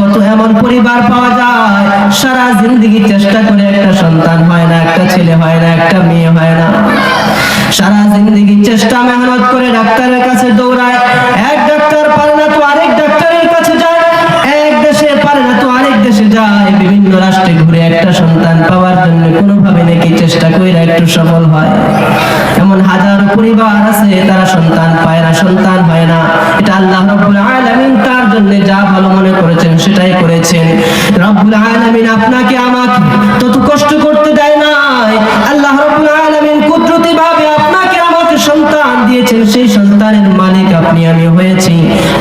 কত এমন পরিবার পাওয়া যায়, সারা জিন্দগি চেষ্টা করে একটা সন্তান হয় না, একটা ছেলে হয় না, একটা মেয়ে হয় না। সারা জিন্দগি চেষ্টা মেহনত করে ডাক্তারের কাছে দৌড়ায় রাষ্ট্রে ঘুরে একটা সন্তান পাওয়ার জন্য কোনোভাবে নাকি চেষ্টা করে একটু সফল হয়। এমন হাজার পরিবার আছে, তারা সন্তান পায় না, সন্তান হয় না। এটা আল্লাহ রব্বুল আলামিন তার জন্য যা ভালো মনে করেছেন সেটাই করেছেন। রব্বুল আলামিন আপনাকে আমাকে তত কষ্ট করতে দেয় নাই। আল্লাহ রব্বুল আলামিন কুদরতি ভাবে আপনাকে আমাকে সন্তান দিয়েছেন, সেই সন্তানের মালিক আপনি, আমি হয়েছি।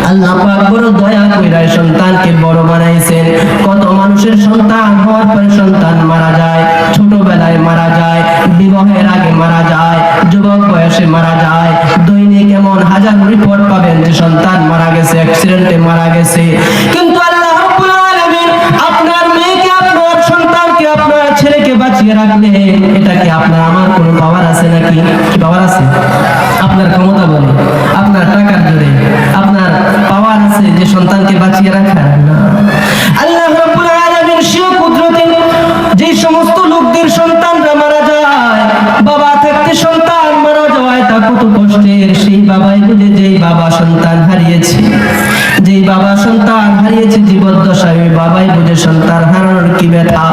আল্লাহ পাক বড় দয়া কইরা সন্তানকে বড় বানাইছেন। কত মানুষের সন্তান হওয়ার পরে সন্তান মারা যায়, ছোটবেলায় মারা যায়, বিবাহের আগে মারা যায়, যুবক বয়সে মারা যায়। দৈনিক এমন হাজার রিপোর্ট পাবেন যে সন্তান মারা গেছে অ্যাক্সিডেন্টে মারা গেছে। কিন্তু আল্লাহ রাব্বুল আলামিন আপনার মেয়েকে, আপনার সন্তানকে, আপনার ছেলেকে বাঁচিয়ে রাখলে এটা কি আপনার আমার কোনো পাওয়ার আছে নাকি? পাওয়ার আছে? আপনার ক্ষমতা বলে, আপনার টাকার জোরে, আপনার পাওয়ার আছে যে সন্তানকে বাঁচিয়ে রাখা না। লোকদের সন্তানরা মারা যায়, বাবা থাকতে সন্তান, মারা যাওয়ায় তা কত কষ্টের। সেই বাবাই বুঝে যেই বাবা সন্তান হারিয়েছে, যেই বাবা সন্তান হারিয়েছে জীবদ্দশায় বাবাই বুঝে সন্তান হারানোর কি ব্যথা।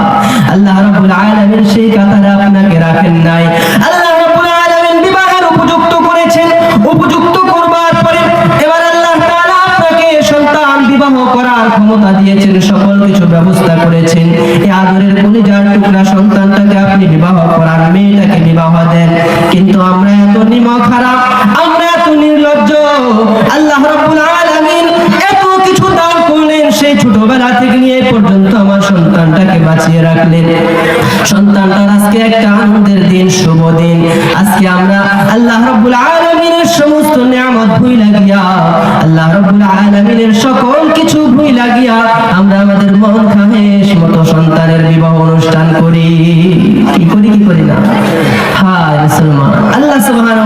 আল্লাহ রাব্বুল আলামিন সেই কাতারে আপনাকে রাখেন নাই। আল্লাহ রাব্বুল আলামিন বিবাহের উপযুক্ত করেছেন। উপযুক্ত করবার পরে এবার আল্লাহ তাআলা আপনাকে সন্তান বিবাহ করার ক্ষমতা দিয়েছেন, সকল কিছু ব্যবস্থা করেছেন। এই আদরের কলিজার টুকরা সন্তানটাকে আপনি বিবাহ করান মেয়েটাকে বিবাহ দেন। কিন্তু আমরা এত নিমক খারাপ, আমরা এত নির্লজ্জ, আল্লাহ রাব্বুল আলামিন এত কিছু দান করলেন, সেই ছোটবেলা থেকে নিয়ে পর্যন্ত আমার সন্তানটাকে বাঁচিয়ে রাখলেন। সন্তানটার আজকে একটা আনন্দের দিন, শুভ দিন। আজকে আমরা আল্লাহ রাব্বুল আলামিনের সমস্ত নিয়ামত ভুই লাগিয়া, আল্লাহ রাব্বুল আলামিনের সকল কিছু ভুই লাগিয়া, আমরা আমাদের মন খামেশ মতো সন্তানের বিবাহ অনুষ্ঠান করি। করি না হায় মুসলমান। আল্লাহ সুবহানাহু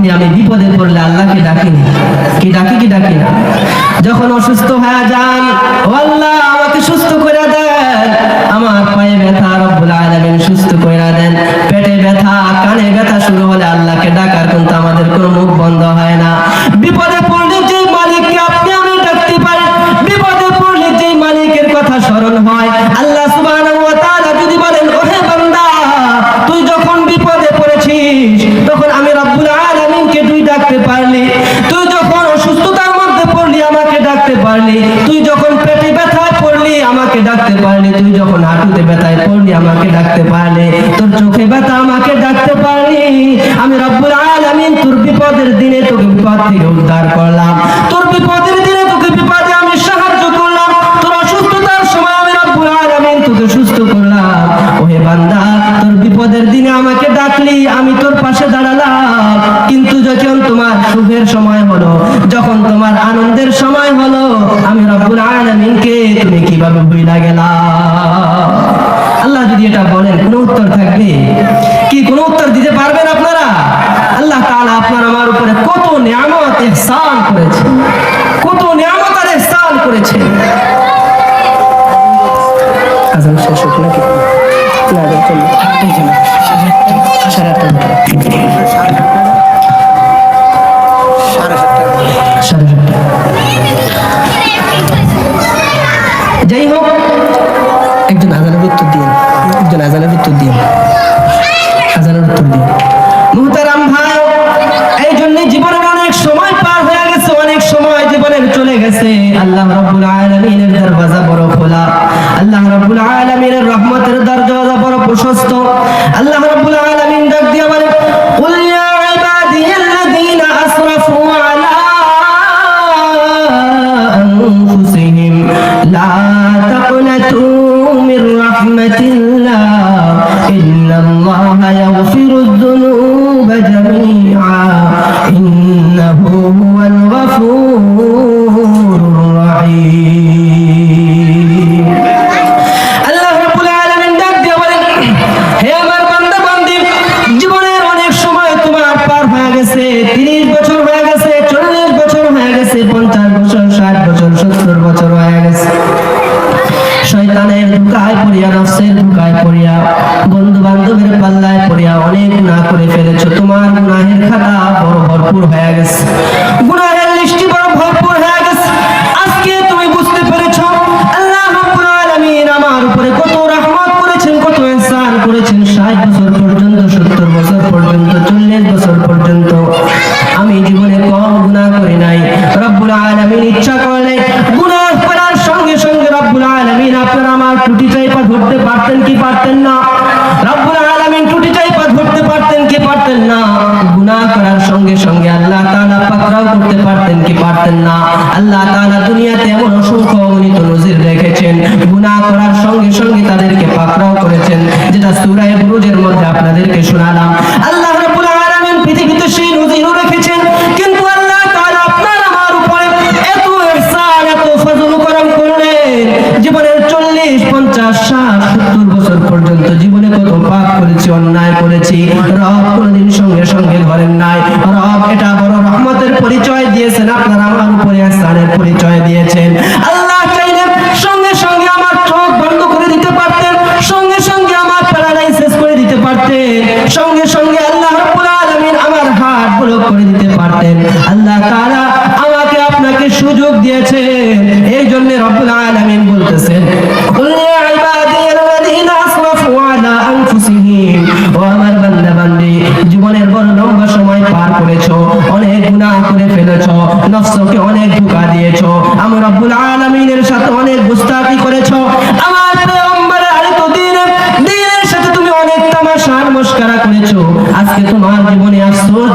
আপনি আমি বিপদে পড়লে আল্লাহকে ডাকি কি ডাকি কি ডাকি? যখন অসুস্থ হয়ে যান আল্লাহ, আমাকে সুস্থ এটা বড় রহমতের পরিচয় দিয়েছেন। আপনারা আমার উপরে স্থানের পরিচয় দিয়েছেন। আল্লাহ চাইলে সঙ্গে সঙ্গে আমার চোখ বন্ধ করে দিতে পারতেন, সঙ্গে সঙ্গে আমার প্যারালাইসিস করে দিতে পারতেন, সঙ্গে সঙ্গে আল্লাহ আমার হাত ব্লক করে দিতে পারতেন। আল্লাহ আমাকে অনেক ধোকা দিয়েছ। আমি রব্বুল আলমিনের সাথে অনেক গুস্তাখি করেছ। আমার আজকে তোমার জীবনে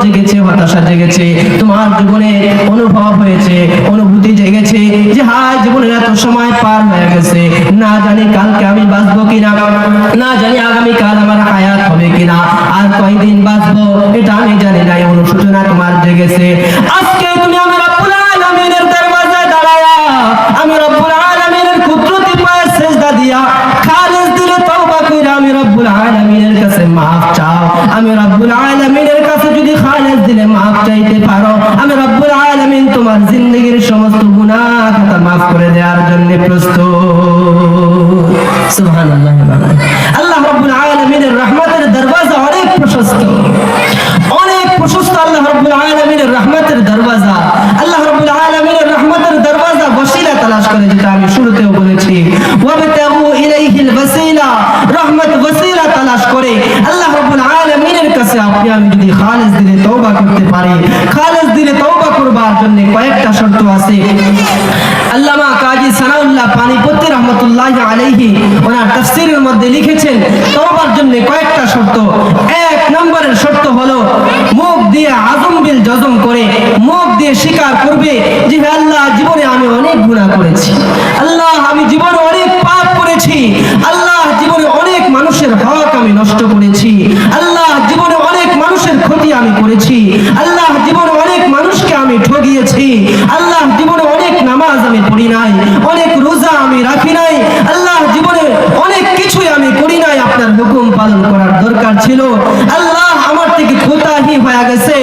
জেগেছে, হতাশা জেগেছে। তোমার জীবনে অনুভব হয়েছে, অনুভূতি জেগেছে যে, হায়, জীবনের এত সময় পার হয়ে গেছে। না জানি কালকে আমি বাঁচবো কিনা, না জানি আগামী কাল আমার হায়াত হবে কিনা। আর কয়দিন বাঁচবো, এটা আমি জানি না অনুশোচনা তোমার জেগেছে। আজকে তুমি মাফ চাও। আমি রব্বুল আলামিনের কাছে যদি খালেস দিলে মাফ চাইতে পারো। আমি রব্বুল আলামিন তোমার জিন্দগির সমস্ত গুনাহ খাতা মাফ করে দেওয়ার জন্য প্রস্তুত। শর্ত এক নম্বরের শর্ত হলো মুখ দিয়ে আজম বিল যজম করে মুখ দিয়ে স্বীকার করবে যে আল্লাহ, জীবনে আমি অনেক গুণা করেছি। আল্লাহ, আমি জীবনে অনেক পাপ করেছি। আল্লাহ, জীবনে অনেক মানুষের হক আমি নষ্ট করেছি। আল্লাহ, জীবনে অনেক মানুষের ক্ষতি আমি করেছি। আল্লাহ, জীবনে অনেক মানুষকে আমি ঠগিয়েছি। আল্লাহ, জীবনে অনেক নামাজ আমি পড়ি নাই। অনেক রোজা আমি রাখি নাই। আল্লাহ, জীবনে অনেক কিছুই আমি করি আপনার হুকুম পালন করার দরকার ছিল। আল্লাহ আমার থেকে কোথায় হয়ে গেছে।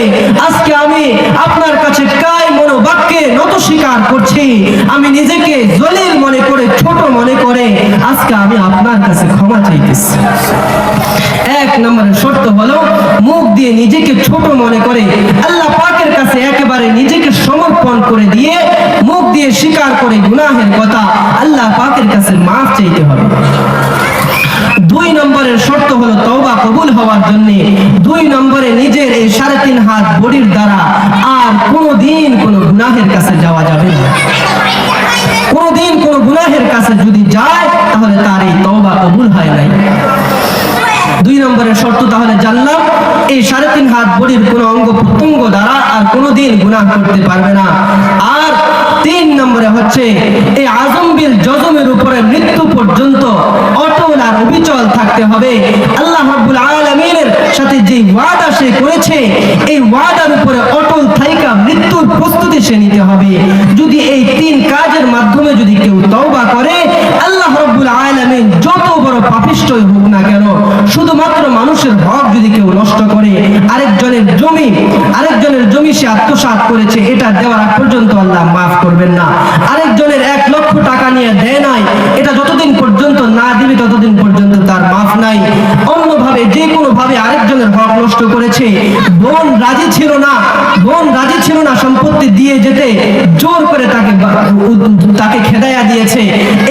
আজকে আমি আপনার কাছে কায় মনোবাক্যে নত স্বীকার করছি। আমি নিজেকে জলিল মনে করে, ছোট মনে করে আজকে আমি আপনার কাছে ক্ষমা চাইতেছি। এক নম্বরের শর্ত হলো, মুখ দিয়ে নিজেকে ছোট মনে করে। আল্লাহ পাকের কাছে একেবারে নিজেকে সমর্পণ করে দিয়ে মুখ দিয়ে স্বীকার করে গুনাহের কথা আল্লাহ পাকের কাছে মাফ চাইতে হবে। দুই নম্বরের শর্ত হলো তওবা কবুল হওয়ার জন্য। দুই নম্বরে নিজের এই সাড়ে তিন হাত বডির দ্বারা আর কোনোদিন কোনো গুনাহের কাছে যাওয়া যাবে না। কোনোদিন কোনো গুনাহের কাছে যদি যায়, তাহলে তার এই তওবা কবুল হয় নাই। দুই নম্বরের শর্ত তাহলে জানলাম এই সাড়ে তিন হাত বডির কোনো অঙ্গ প্রত্যঙ্গ দ্বারা আর কোনোদিন গুনাহ করতে পারবে না। আর তিন নম্বরে হচ্ছে, এই আজমবিল জজমের উপরে মৃত্যু পর্যন্ত আর অবিচল থাকতে হবে। আল্লাহ রাব্বুল আলামিনের সাথে যে ওয়াদা সে করেছে, এই ওয়াদার উপরে অটল থাইকা মৃত্যুর প্রস্তুতি সে নিতে হবে। যদি এই তিন কাজের মাধ্যমে যদি কেউ তওবা করে, আল্লাহ রাব্বুল আলামিন যত বড় পাপিষ্ঠই হোক না কেন, শুধুমাত্র মানুষের হক যদি কেউ নষ্ট করে, আরেকজনের জমি আরেকজনের জমি সে আত্মসাৎ করেছে, এটা দেওয়ার আগ পর্যন্ত আল্লাহ মাফ করবেন না। আরেকজনের এক লক্ষ টাকা নিয়ে দেয় নাই, এটা যতদিন পর্যন্ত না দিবে ততদিন পর্যন্ত নাই। অন্যভাবে, যে কোনো ভাবে আরেকজনের হক নষ্ট করেছে। বোন রাজি ছিল না, বোন রাজি ছিল না সম্পত্তি দিয়ে যেতে, জোর করে তাকে তাকে খেদাইয়া দিয়েছে।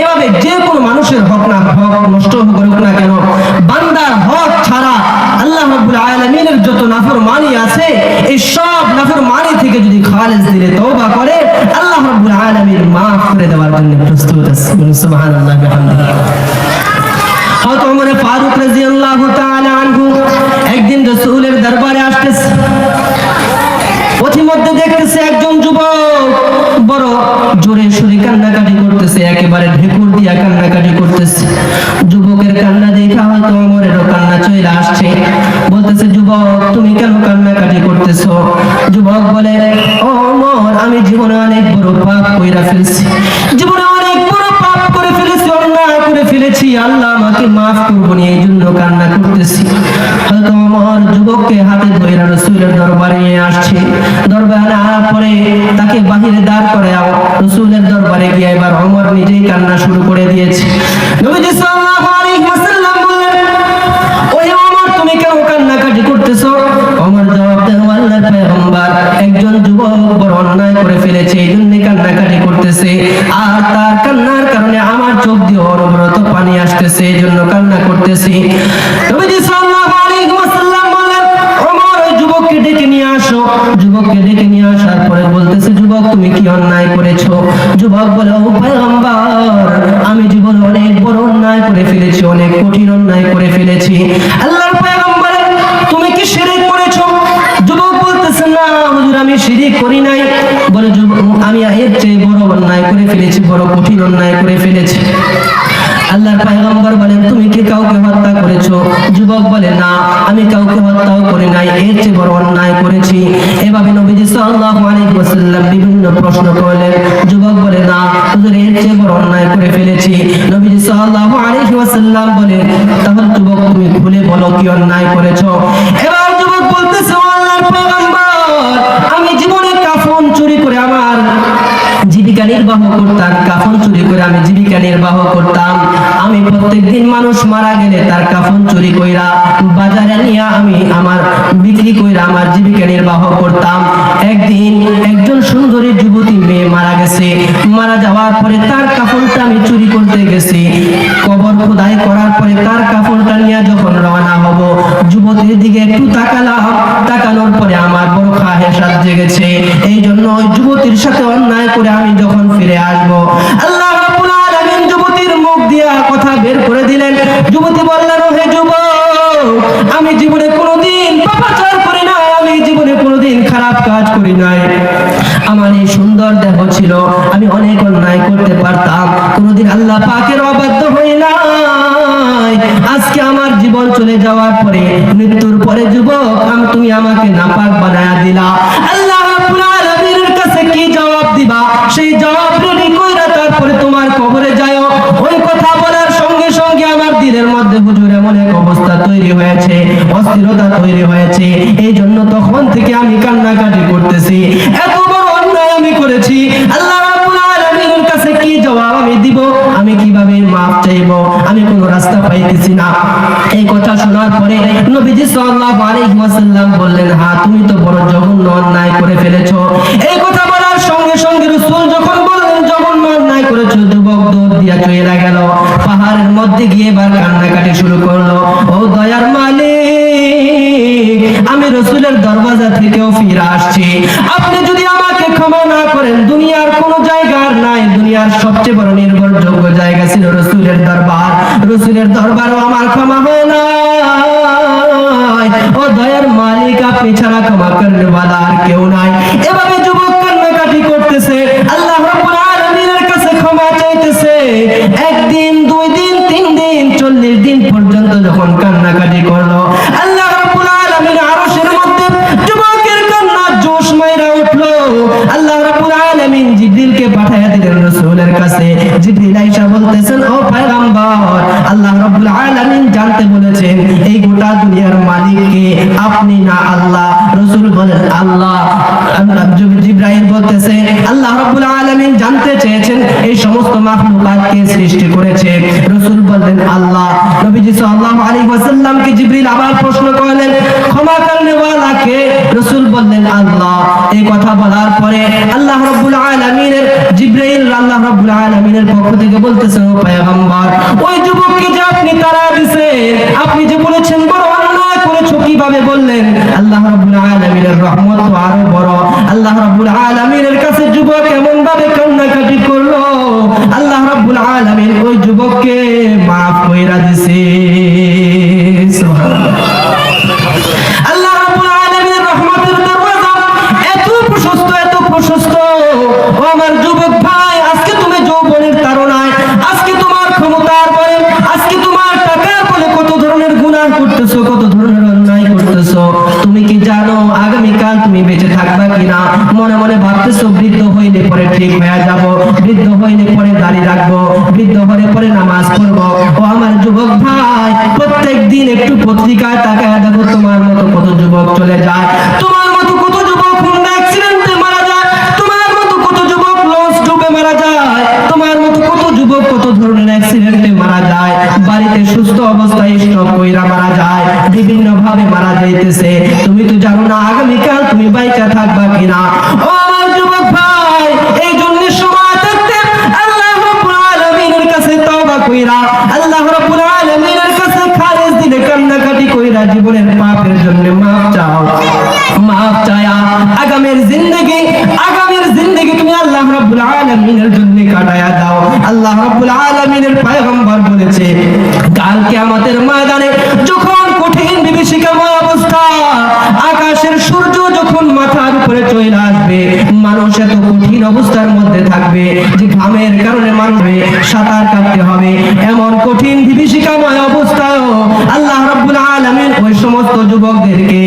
এভাবে যে কোনো মানুষের হক না হক নষ্ট করুক না কেন। বান্দার হক ছাড়া আল্লাহ রাব্বুল আলামিনের যত নাফরমানি আছে, এই সব নাফরমানি থেকে যদি খালেস দিলে তওবা করে, আল্লাহ রাব্বুল আলামিন maaf করে দেওয়ার জন্য প্রস্তুত আছে। সুবহানাল্লাহ, বিহামদিহি। হযরত ওমর ফারুক রাদিয়াল্লাহু তাআলা আনহু একদিন রাসূলের দরবারে আসতেছে। পথিমধ্যে দেখতেছে একজন যুবক বড় জোরে সুরে কান্নাকাটি করতেছে, একেবারে ঢেকুর দিয়া কান্নাকাটি করতেছে। যুবকের কান্না দেখা হয়তো অমরেরও কান্না চলে আসছে। বলতেছে, যুবক, তুমি কেন কান্নাকাটি করতেছো? যুবক বলে ও অমর আমি জীবনে অনেক বড় পাপ কইরা ফেলছি। আল্লাহ আমাকে মাফ করব এই জন্য কান্না করতেছি। আমার যুবককে হাতে ধরে রসুলের দরবারে আসছে। দরবারে আনার পরে তাকে বাহিরে দাঁড় করে রসুলের দরবারে গিয়ে এবার অমর নিজেই কান্না শুরু করে দিয়েছে। আর তার কান্নার কারণে আমার চোখ দিয়ে অনবরত পানি আসতেছে, এই জন্য কান্না করতেছি। আমি জীবনে অনেক বড় অন্যায় করে ফেলেছি, অনেক কঠিন অন্যায় করে ফেলেছি। তুমি কি করেছ? যুবক বলতেছে, না আমি করি নাই। বলে আমি এর চেয়ে বড় অন্যায় করে ফেলেছি, বড় কঠিন অন্যায় করে ফেলেছি। আল্লাহর পয়গম্বর বলেন, তুমি কি কাউকে হত্যা করেছ? যুবক বলে, না, আমি কাউকে হত্যাও করি নাই, এর চেয়ে বড় অন্যায় করেছি। এভাবে নবীজি সাল্লাল্লাহু আলাইহি ওয়াসাল্লাম বিভিন্ন প্রশ্ন করলেন। যুবক বলে, না হুজুর এর চেয়ে বড় অন্যায় করে ফেলেছি। নবীজি সাল্লাল্লাহু করতাম। আমি প্রত্যেকদিন মানুষ মারা গেলে তার কাফন চুরি কইরা বাজারে নিয়ে আমি আমার বিক্রি কইরা আমার জীবিকা নির্বাহ করতাম। একদিন একজন সুন্দরী যুবতী মেয়ে মারা গেছে। মারা যাওয়ার পরে তার কাফনটা আমি চুরি করতে গেছি। কবর খোদাই করার পরে তার কাফনটা নিয়ে যখন রওনা হব, যুবতীর দিকে একটু তাকালাম। তাকানোর পরে আমার বড় খাহেসাত জেগেছে। এই জন্য যুবতীর সাথে অন্যায় করে আমি যখন ফিরে আসব, আল্লাহ দিয়া কথা বের করে দিলেন। যুবতী বললেন "ও হে যুবক, আমি জীবনে কোনোদিন পাপাচার করি না আমি জীবনে কোনোদিন খারাপ কাজ করি নাই। আমার এই সুন্দর দেহ ছিল, আমি অনেক অন্যায় করতে পারতাম। কোনোদিন আল্লাহ পাকের অবাধ্য হই নাই। আজকে আমার জীবন চলে যাওয়ার পরে, মৃত্যুর পরে যুবক আমি তুমি আমাকে নাপাক বানায়া দিলা। তৈরি হয়েছে, অস্থিরতা তৈরি হয়েছে। এই জন্য তখন থেকে আমি কান্নাকাটি করতেছি। এত বড় অন্যায় আমি করেছি। আল্লাহ কীভাবে আমি কোনো রাস্তা পাইতেছি না। এই কথা শোনার পরে বললেন হ্যাঁ তুমি তো বড় জঘন্য অন্যায় করে ফেলেছো। এই কথা বলার সঙ্গে সঙ্গে রাসূল যখন বললেন জঘন্য অন্যায় করেছ যুবক দৌড় দিয়া চলে গেল। পাহাড়ের মধ্যে গিয়ে এবার কান্নাকাটি শুরু করল। ও দয়ার মালিক, আমি রসুলের দরওয়াজা থেকেও ফিরে আসছি। আপনি যদি আমাকে ক্ষমা না করেন, দুনিয়ার কোনো জায়গার নাই। দুনিয়ার সবচেয়ে বড় নির্ভরযোগ্য জায়গা ছিল রসুলের দরবার। রসুলের দরবারও আমার ক্ষমা হয় না ও দয়ার মালিক, আপনি ছাড়া ক্ষমা করলে আর কেউ নাই। এভাবে যুবক কান্নাকাটি করতেছে। আল্লাহ রাব্বুল একদিন দুই দিন তিন দিন চল্লিশ দিন পর্যন্ত যখন কান্নাকাটি করল, আল্লাহ আয়েশা বলতেছেন আল্লাহ এই গোটা দুনিয়ার মালিককে আপনি না আল্লাহ? বলতেছে, আল্লাহ রাব্বুল আলামিন জানতে চেয়েছেন সমস্ত মাখলুকাতকে সৃষ্টি করেছে। রাসূল বললেন, আল্লাহ। নবীজি সাল্লাল্লাহু আলাইহি ওয়াসাল্লামকে জিবরিল আবার প্রশ্ন করলেন, ক্ষমা করনে ওয়ালা কে রাসূল বললেন, আল্লাহ। এই কথা বলার পরে আল্লাহ রাব্বুল আলামিনের জিবরাইল আল্লাহ রাব্বুল আলামিনের পক্ষ থেকে বলতেছেন ও পয়গম্বর, ওই যুবককে যে আপনি তারা দিছেন, আপনি যে বলেছেন বড় করেছ কীভাবে বললেন? আল্লাহ রাব্বুল আলামিনের রহমত তো আরও বড়। আল্লাহ রাব্বুল আলামিনের কাছে যুবক এমন ভাবে কান্নাকাটি করল। আল্লাহ রাব্বুল আলামিন ওই যুবককে মাফ কইরা দিছে। আল্লাহ রাব্বুল আলামিনের রহমতের দরওয়াজা এত প্রশস্ত এত প্রশস্ত। ও আমার যুবক ভাই আজকে তুমি যৌবনের তাড়নায় আজকে তোমার ক্ষমতার বলে আজকে তোমার টাকার বলে কত ধরনের গুনাহ করতেছো কত ধরনের অন্যায় করতেছো তুমি কি জানো আগামী কাল তুমি বেঁচে থাকবা কিনা মনে মনে ভাবতেছো বৃদ্ধ ঠিক হয়ে যাব। বৃদ্ধ হইলে পরে দাড়ি রাখব, বৃদ্ধ হলে পরে নামাজ পড়ব। ও আমার যুবক ভাই, প্রত্যেক দিন একটু পত্রিকায় তাকায় দেখো তোমার মতো কত যুবক চলে যায়। তোমার মতো কত যুবক অ্যাক্সিডেন্টে মারা যায়। তোমার মতো কত যুবক লঞ্চ ডুবে মারা যায়। তোমার মতো কত যুবক কত ধরনের অ্যাক্সিডেন্টে মারা যায়। বাড়িতে সুস্থ অবস্থায় স্ট্রোক কইরা মারা যায়। বিভিন্ন ভাবে মারা যাইতেছে। তুমি তো জানো না আলামিনের জন্য কাটায়া দাও। আল্লাহ রাব্বুল আলামিনের পয়গম্বর বলেছে, কাল কিয়ামতের ময়দানে যখন কঠিন বিভীষিকাময় অবস্থা, আকাশের সূর্য যখন মাথার উপরে চলে আসবে, মানুষ এত কঠিন অবস্থার মধ্যে থাকবে যে ঘামের কারণে মানুষে সাঁতার কাটতে হবে। এমন কঠিন বিভীষিকাময় অবস্থায়ও আল্লাহ রাব্বুল আলামিন ওই সমস্ত যুবকদেরকে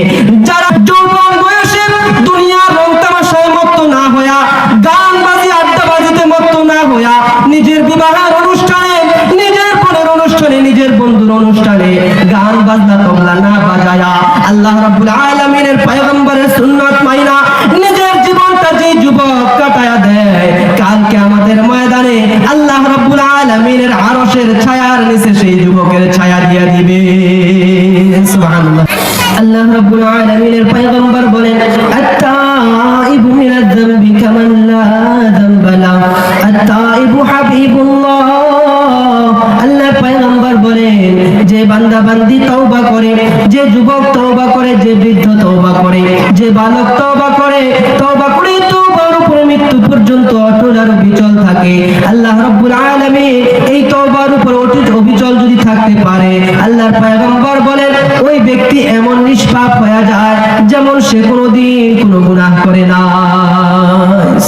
করে, যে বৃদ্ধ তওবা করে, যে বালক তওবা করে তওবা করে তওবার উপরে মৃত্যু পর্যন্ত অটল আর বিচল থাকে। আল্লাহ রাব্বুল আলামিন এই তওবার উপর অটুট অবিচল যদি থাকতে পারে, আল্লাহর পয়গম্বর বলেন, ওই ব্যক্তি এমন নিষ্পাপ হয়ে যায় যেমন সে কোনোদিন কোনো গুনাহ করে না।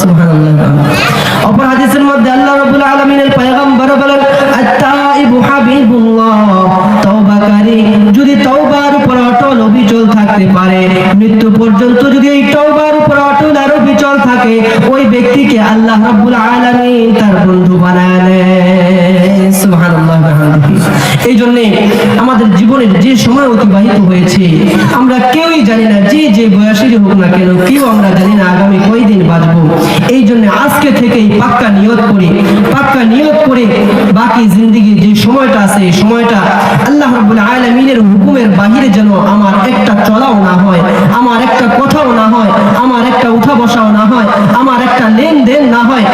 সুবহানাল্লাহ। মধ্যে আল্লাহ রাব্বুল আলামিনের পয়গম্বর বলেন, আত্তাইবু হাবিবুল্লাহ। তওবাকারী যদি তওবার উপর অটল অবিচল থাকতে পারে, মৃত্যু পর্যন্ত যদি এই তওবার উপর অটল আর অবিচল থাকে, ওই ব্যক্তিকে আল্লাহ রাব্বুল আলামিন তার বন্ধু বানায় নেয় সুবহানাল্লাহ। এই জন্য আমাদের জীবনের যে সময় অতিবাহিত হয়েছে, আমরা কেউই জানি না যে যে বয়সেরই হোক না কেন, কেউ আমরা জানি না আগামী কয়দিন বাঁচবো। এই জন্য আজকে থেকেই পাক্কা নিয়ত করে, পাক্কা নিয়ত করে বাকি জিন্দগির যে সময়টা আছে, এই সময়টা আল্লাহ রাব্বুল আলামিনের হুকুমের বাহিরে যেন আমার একটা চলাও না হয়, আমার একটা কথাও না হয়, আমার একটা উঠা বসাও না হয়, আমার একটা লেনদেন না হয়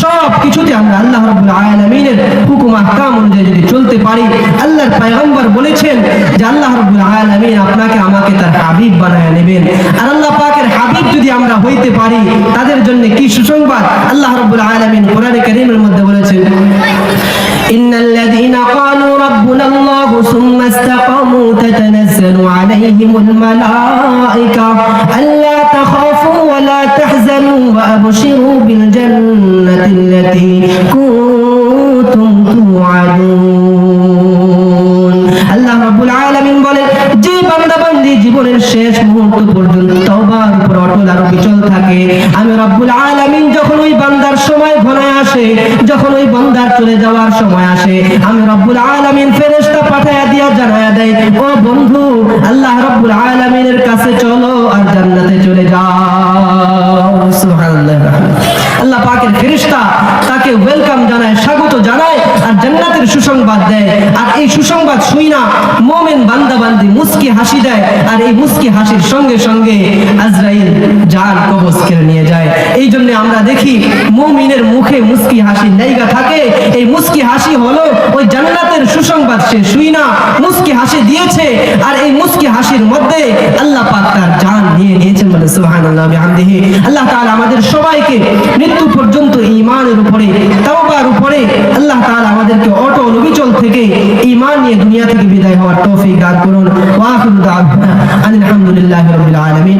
সব কিছুতে আমরা আল্লাহ রাব্বুল আলামিনের হুকুম আহকাম অনুযায়ী যদি চলতে পারি আল্লাহর পয়গম্বর বলেছেন যে আল্লাহ রাব্বুল আলামিন আপনাকে আমাকে তার হাবিব বানায় নেবেন আর আল্লাহ পাকের হাবিব যদি আমরা হইতে পারি তাদের জন্য কি সুসংবাদ আল্লাহ রাব্বুল আলামিন কোরআনে কারীমের মধ্যে বলেছেন إن الذين قالوا ربنا الله ثم استقاموا تتنزل عليهم الملائكة ألا تخافوا ولا تحزنوا وأبشروا بالجنة التي كنتم توعدون শেষ মুহূর্ত পর্যন্ত তওবার উপর অটল আর বিচল থাকে। আমি রব্বুল আলামিন যখন ওই বান্দার সময় ঘনায় আসে, যখন ওই বান্দার চলে যাওয়ার সময় আসে, আমি রব্বুল আলামিন ফেরেশতা পাঠায়া দিয়া জানায়া দেয়, ও বন্ধু, আল্লাহ রব্বুল আলামিনের কাছে চলো আর জান্নাতে চলে যাও। সুবহানাল্লাহ আল্লাহ পাকের ফেরেশতা তাকে ওয়েলকাম জানায়, স্বাগত জানায় আর জান্নাতের সুসংবাদ দেয়। আর এই সুসংবাদ শুই না। মোমেন বান্দা বান্দি মুস্কি হাসি দেয়, আর এই মুস্কি হাসির সঙ্গে সঙ্গে আজরাইল জান কবজ কেড়ে নিয়ে যায়। এই জন্য আমরা দেখি মুমিনের মুখে মুস্কি হাসি জায়গা থাকে। এই মুস্কি হাসি হলো ওই জান্নাতের সুসংবাদ, সে শুই না, মুস্কি হাসি দিয়েছে, আর এই মুস্কি হাসির মধ্যে আল্লাহ পাক তার জান নিয়ে নিয়েছেন বলে সুবহানাল্লাহ বিহামদিহি। আল্লাহ তাআলা আমাদের সবাইকে মৃত্যু পর্যন্ত ঈমানের উপরে, তাওবার উপরে আল্লাহ তাআলা আমাদেরকে অটল অবিচল থেকে ঈমান নিয়ে দুনিয়া থেকে বিদায় হওয়ার তৌফিক দান করুন ওয়া আখিরু দাওয়ানা আলহামদুলিল্লাহি রাব্বিল আলামিন